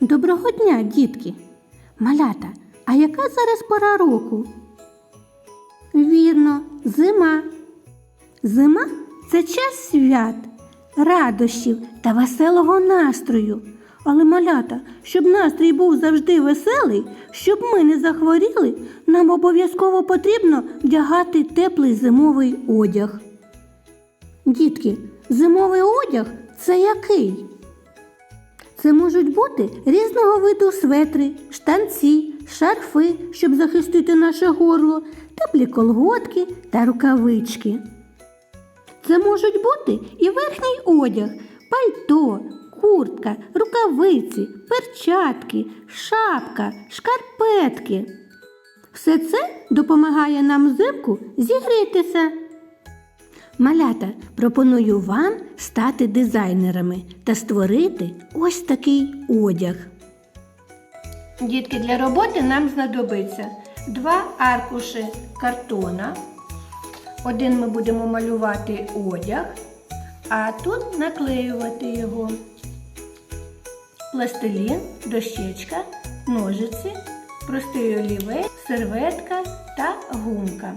Доброго дня, дітки! Малята, а яка зараз пора року? Вірно, зима. Зима це час свят, радощів та веселого настрою. Але малята, щоб настрій був завжди веселий, щоб ми не захворіли, нам обов'язково потрібно вдягати теплий зимовий одяг. Дітки, зимовий одяг це який? Це можуть бути різного виду светри, штанці, шарфи, щоб захистити наше горло, теплі колготки та рукавички. Це можуть бути і верхній одяг, пальто, куртка, рукавиці, перчатки, шапка, шкарпетки. Все це допомагає нам взимку зігрітися. Малята, пропоную вам стати дизайнерами та створити ось такий одяг. Дітки, для роботи нам знадобиться два аркуші картона. Один ми будемо малювати одяг, а тут наклеювати його. Пластилін, дощечка, ножиці, простий олівець, серветка та гумка.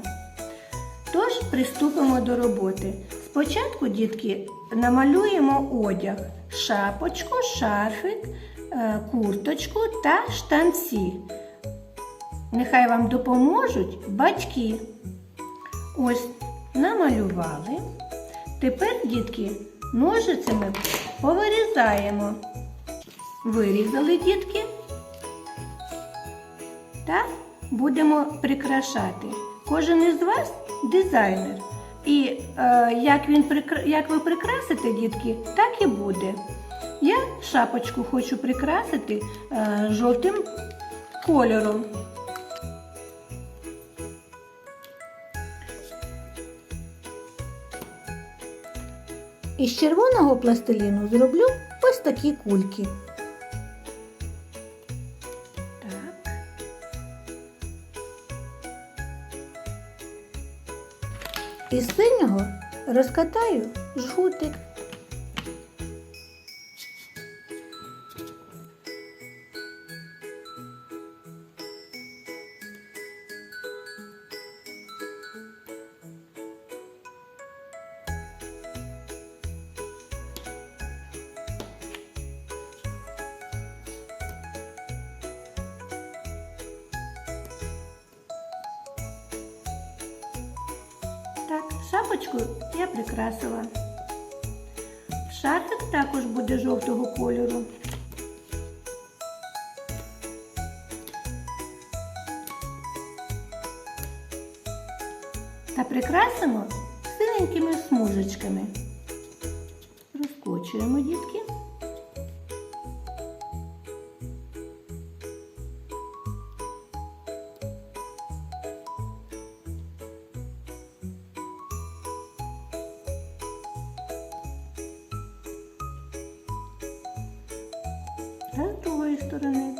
Тож приступимо до роботи. Спочатку, дітки, намалюємо одяг, шапочку, шарфик, е, курточку та штанці. Нехай вам допоможуть батьки. Ось намалювали. Тепер, дітки, ножицями повирізаємо. Вирізали, дітки. Та будемо прикрашати. Кожен із вас дизайнер. І е, як, він як ви прикрасите, дітки, так і буде. Я шапочку хочу прикрасити е, жовтим кольором. Із червоного пластиліну зроблю ось такі кульки. Із синього розкатаю жгутик. Шапочку я прикрасила. Шарфик також буде жовтого кольору. Та прикрасимо синенькими смужечками. Розкочуємо, дітки. З другої сторони.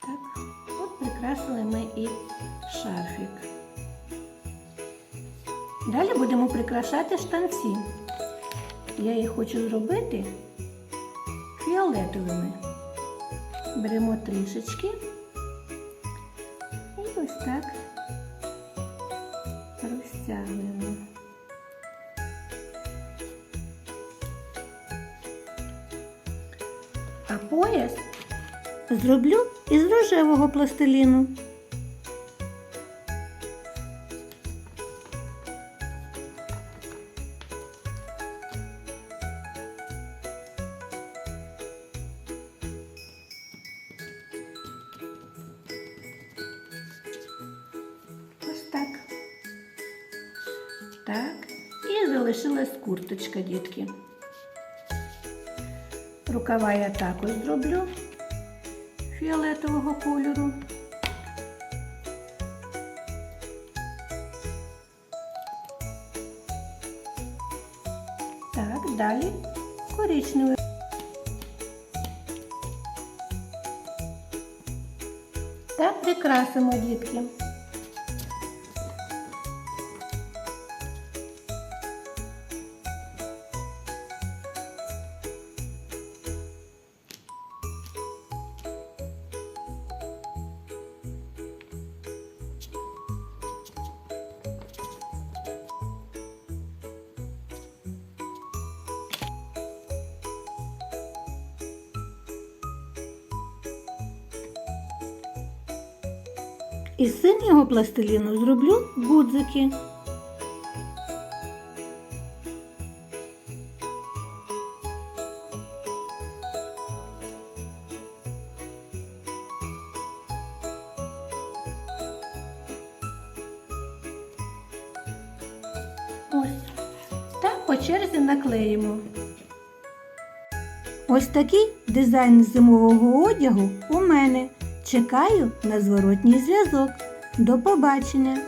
Так, от прикрасили ми і шарфик. Далі будемо прикрашати штанці. Я їх хочу зробити фіолетовими. Беремо трішечки і ось так розтягуємо. А пояс зроблю із рожевого пластиліну. Ось так. Так. І залишилась курточка, дітки. Рукава я також зроблю фіолетового кольору. Так, далі коричневий. Та прикрасимо дітки. Із синього пластиліну зроблю гудзики. Ось. Та по черзі наклеїмо. Ось такий дизайн зимового одягу у мене. Чекаю на зворотній зв'язок. До побачення!